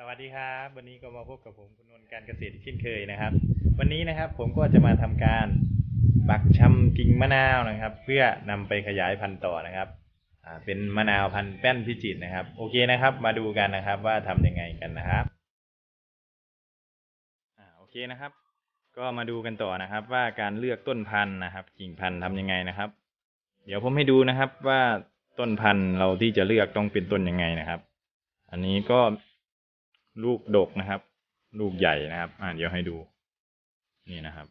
สวัสดีครับ วันนี้ก็มาพบกับผมคุณนนท์การเกษตรอีกเช่นเคยนะครับ วันนี้นะครับผมก็จะมาทำการปักชำกิ่งมะนาวนะครับ เพื่อนำไปขยายพันธุ์ต่อนะครับเป็นมะนาวพันธุ์แป้นพิจิตรนะครับ โอเคนะครับ มาดูกันนะครับว่าทำยังไงกันนะครับโอเคนะครับ ก็มาดูกันต่อนะครับ ว่าการเลือกต้นพันธุ์นะครับ กิ่งพันธุ์ทำยังไงนะครับ เดี๋ยวผมให้ดูนะครับว่าต้นพันธุ์เราที่จะเลือกต้องเป็นต้นยังไงนะครับ อันนี้ก็ ลูกดกนะครับ ลูกใหญ่นะครับ อ่าเดี๋ยวให้ดู นี่นะครับ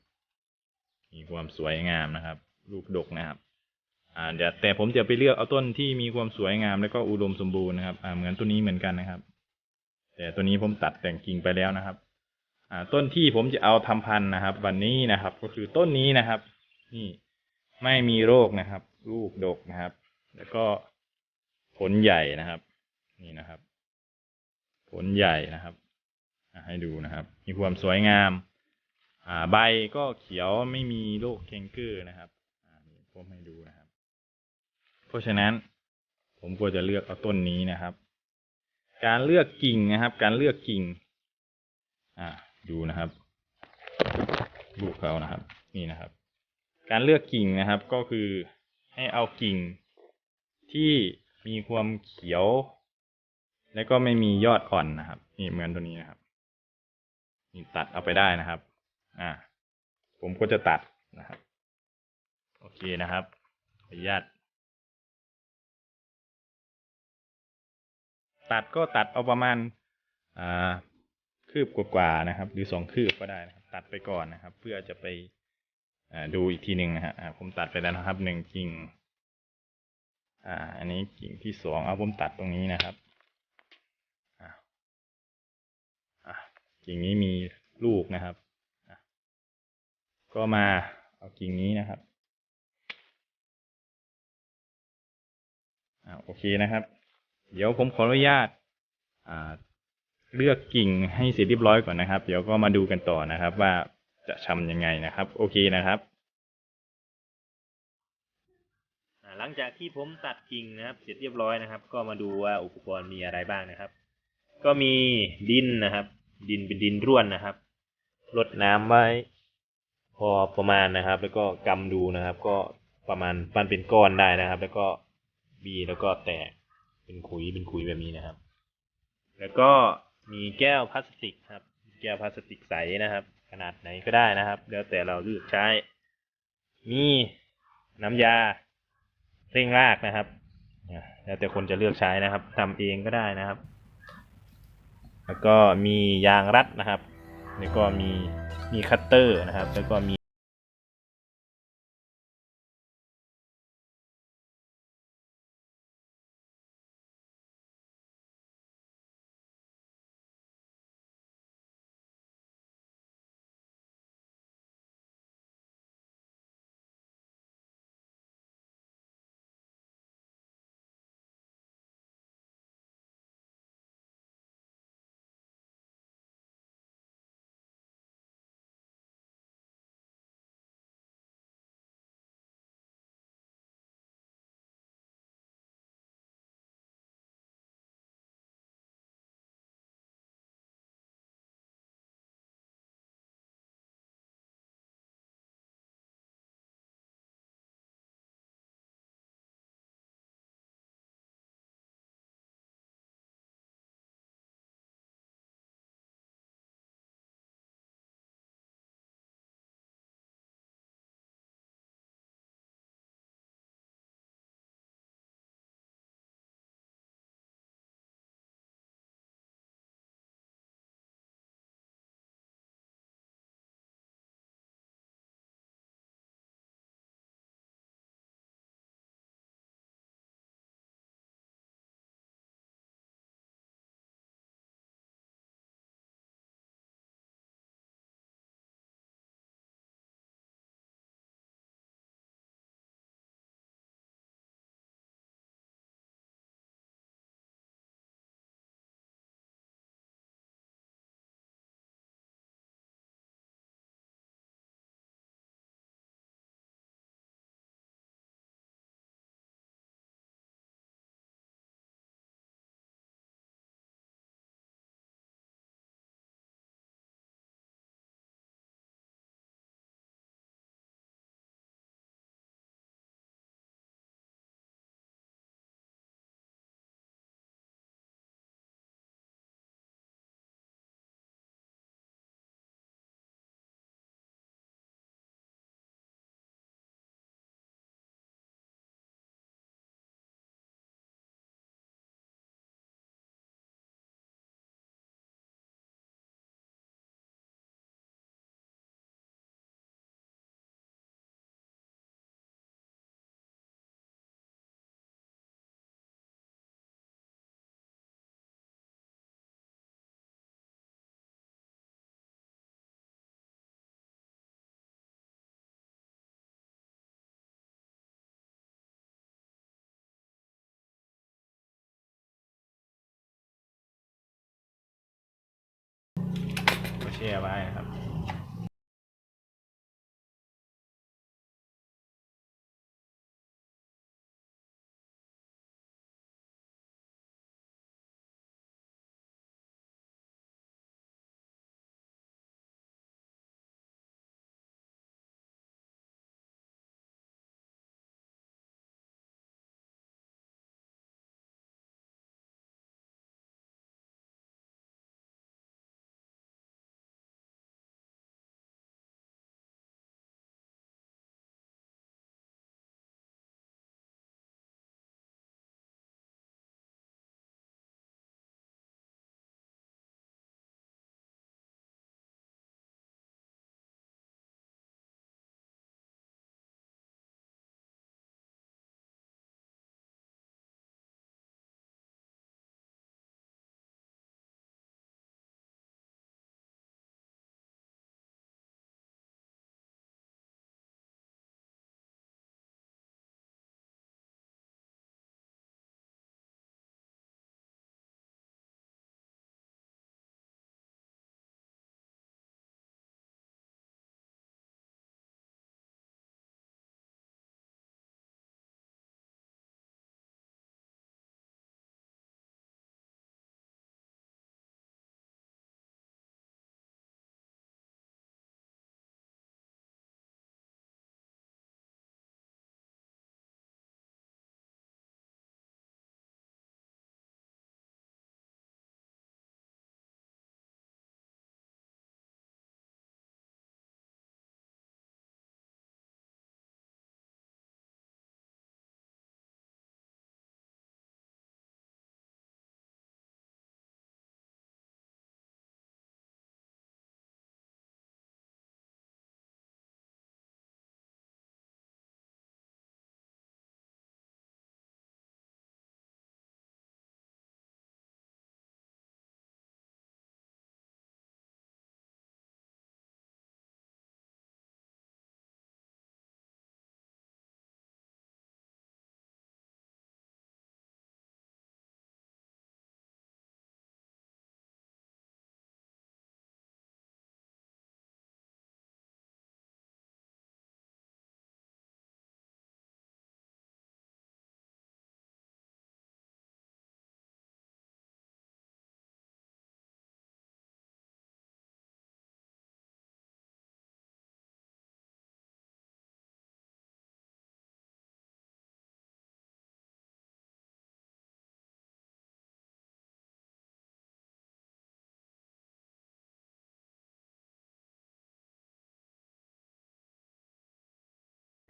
มีความสวยงามนะครับ ลูกดกนะครับ อ่าเดี๋ยวแต่ผมจะไปเลือกเอาต้นที่มีความสวยงาม แล้วก็อุดมสมบูรณ์นะครับ อ่าเหมือนตัวนี้เหมือนกันนะครับ แต่ตัวนี้ผมตัดแต่งกิ่งไปแล้วนะครับ อ่า ต้นที่ผมจะเอาทำพันธุ์นะครับ วันนี้นะครับ ก็คือต้นนี้นะครับ นี่ไม่มีโรคนะครับ ลูกดกนะครับ แล้วก็ผลใหญ่นะครับ นี่นะครับ ผลใหญ่นะครับ ให้ดูนะครับ มีความสวยงามอ่าใบก็เขียวไม่มีโรคแคนเกอร์นะครับอ่านี่ผมให้ดูนะครับ เพราะฉะนั้นผมก็จะเลือกเอาต้นนี้นะครับ การเลือกกิ่งนะครับ การเลือกกิ่ง อ่าดูนะครับลูกเขานะครับ นี่นะครับ การเลือกกิ่งนะครับก็คือให้เอากิ่งที่มีความเขียว แล้วก็ไม่มียอดอ่อนนะครับ นี่เหมือนตัวนี้นะครับ นี่ตัดเอาไปได้นะครับ อ่า ผมก็จะตัดนะครับ โอเคนะครับ ขออนุญาตตัดก็ตัดเอาประมาณ อ่า คืบกว่าๆนะครับ หรือสองคืบก็ได้นะครับ ตัดไปก่อนนะครับ เพื่อจะไปอ่าดูอีกทีหนึ่งนะฮะอ่าผมตัดไปแล้วนะครับหนึ่งกิ่ง อ่า อันนี้กิ่งที่สองเอาผมตัดตรงนี้นะครับ อะอะ กิ่งนี้มีลูกนะครับ ก็มาเอากิ่งนี้นะครับอ่าโอเคนะครับ เดี๋ยวผมขออนุญาตอ่าเลือกกิ่งให้เสร็จเรียบร้อยก่อนนะครับ เดี๋ยวก็มาดูกันต่อนะครับ ว่าจะทำยังไงนะครับ โอเคนะครับหลังจากที่ผมตัดกิ่งนะครับ เสร็จเรียบร้อยนะครับ ก็มาดูว่าอุปกรณ์มีอะไรบ้างนะครับ ก็มีดินนะครับ ดินเป็นดินร่วนนะครับรดน้ำไว้พอประมาณนะครับ แล้วก็กำดูนะครับ ก็ประมาณปั้นเป็นก้อนได้นะครับ แล้วก็บีแล้วก็แตกเป็นขุยเป็นขุยแบบนี้นะครับ แล้วก็มีแก้วพลาสติกครับ แก้วพลาสติกใสนะครับ ขนาดไหนก็ได้นะครับ แล้วแต่เราเลือกใช้ มีน้ำยาเร่งรากนะครับแล้วแต่คนจะเลือกใช้นะครับทำเองก็ได้นะครับ แล้วก็มียางรัดนะครับ แล้วก็มีมีคัตเตอร์นะครับ แล้วก็มี ช่ไว้ครับ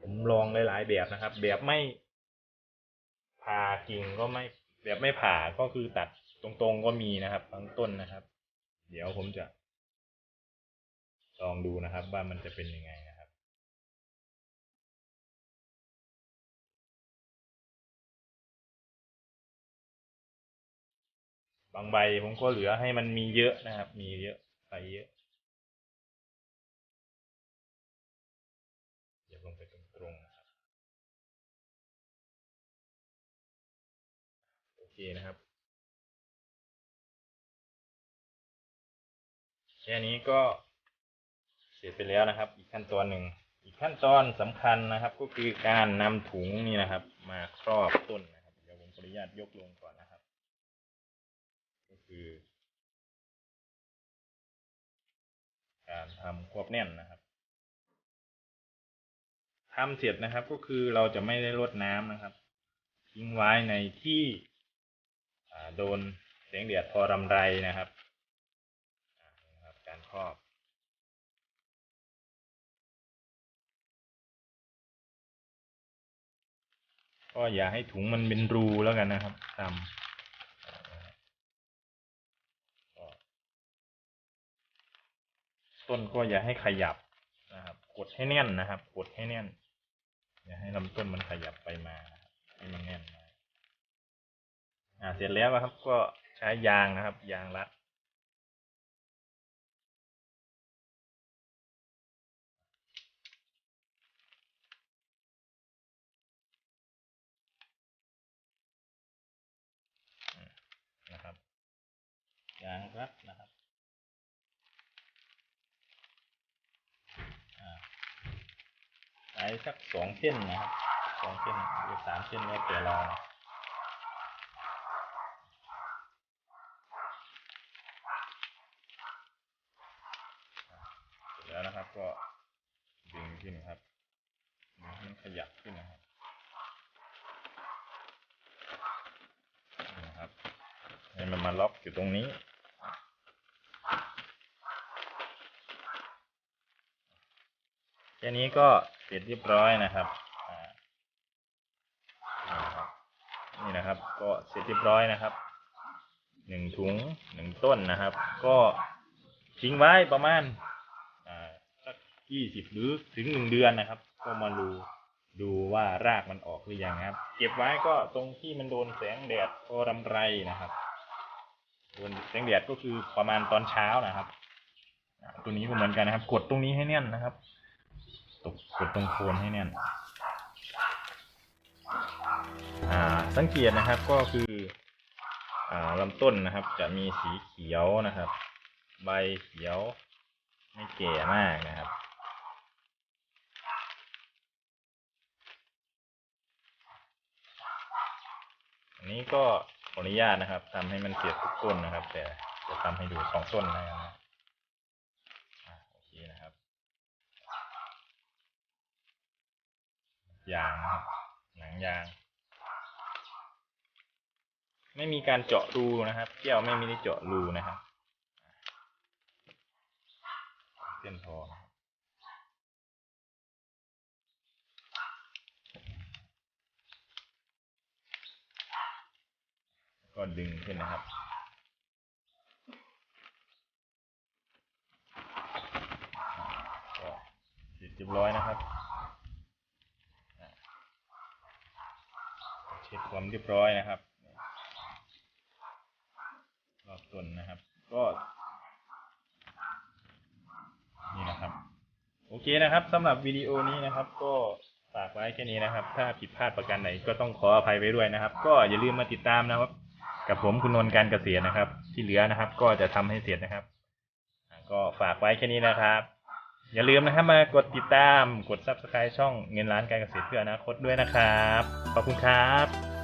ผมลองหลาย ๆ แบบนะครับ แบบไม่ผ่ากิ่งก็ไม่แบบไม่ผ่าก็คือตัดตรงๆก็มีนะครับบางต้นนะครับ เดี๋ยวผมจะ ลองดูนะครับ ว่ามันจะเป็นยังไงนะครับ บางใบผมก็เหลือให้มันมีเยอะนะครับ มีเยอะไปเยอะ เคนะครับ แค่นี้ก็เสร็จไปแล้วนะครับ อีกขั้นตอนหนึ่ง อีกขั้นตอนสำคัญนะครับ ก็คือการนำถุงนี่นะครับ มาครอบต้นนะครับ เดี๋ยวผมขออนุญาตยกลงก่อนนะครับ ก็คือ การทำควบแน่นนะครับทำเสร็จนะครับก็คือเราจะไม่ได้รดน้ำนะครับ ทิ้งไว้ในที่ โดนแสงแดดพอรำไรนะครับนะครับ การครอบก็อย่าให้ถุงมันเป็นรูแล้วกันนะครับทำต้นก็อย่าให้ขยับนะครับ กดให้แน่นนะครับ กดให้แน่น อย่าให้ลำต้นมันขยับไปมาให้มันแน่นนะ อ่าเสร็จแล้วครับก็ใช้ยางนะครับ ยางลัด นะครับ ยางรัดนะครับใช้สักสองเส้นนะครับสองเส้นหรือสามเส้นแล้วแต่เรา นะครับ ก็ดึงขึ้นครับให้มันขยับขึ้นนะครับนะครับให้มันมาล็อกอยู่ตรงนี้แค่นี้ก็เสร็จเรียบร้อยนะครับนี่นะครับ ก็เสร็จเรียบร้อยนะครับหนึ่งถุงหนึ่งต้นนะครับ ก็ทิ้งไว้ประมาณ ยี่สิบหรือถึงหนึ่งเดือนนะครับ ก็มาดูดูว่ารากมันออกหรือยังนะครับ เก็บไว้ก็ตรงที่มันโดนแสงแดดพอรำไรนะครับโดนแสงแดดก็คือประมาณตอนเช้านะครับตัวนี้ก็เหมือนกันนะครับ กดตรงนี้ให้แน่นนะครับ ตกกดตรงโคนให้แน่นสังเกตนะครับก็คืออลำต้นนะครับ จะมีสีเขียวนะครับ ใบเขียวไม่แก่มากนะครับ นนี้ก็ขออนุญาตนะครับทำให้มันเสร็จทุกต้นนะครับ แต่จะทำให้ดูสองต้นนะครับโอเคนะครับ ยางนะครับ หนังยาง ไม่มีการเจาะรูนะครับแก้วไม่มีได้เจาะรูนะครับเส้นพอะครับ ก็ดึงขึ้นนะครับ ก็เสร็จเรียบร้อยนะครับ เช็ดความเรียบร้อยนะครับรอบต้นนะครับ ก็นี่นะครับ โอเคนะครับสำหรับวิดีโอนี้นะครับ ก็ฝากไว้แค่นี้นะครับ ถ้าผิดพลาดประการไหนก็ต้องขออภัยไว้ด้วยนะครับ ก็อย่าลืมมาติดตามนะครับ กับผมคุณนนท์การเกษียณนะครับ ที่เหลือนะครับ ก็จะทำให้เสร็จนะครับ ก็ฝากไว้แค่นี้นะครับ อย่าลืมนะครับมากดติดตามกด subscribe ช่องเงินล้านการเกษตรเพื่ออนาคตด้วยนะครับ ขอบคุณครับ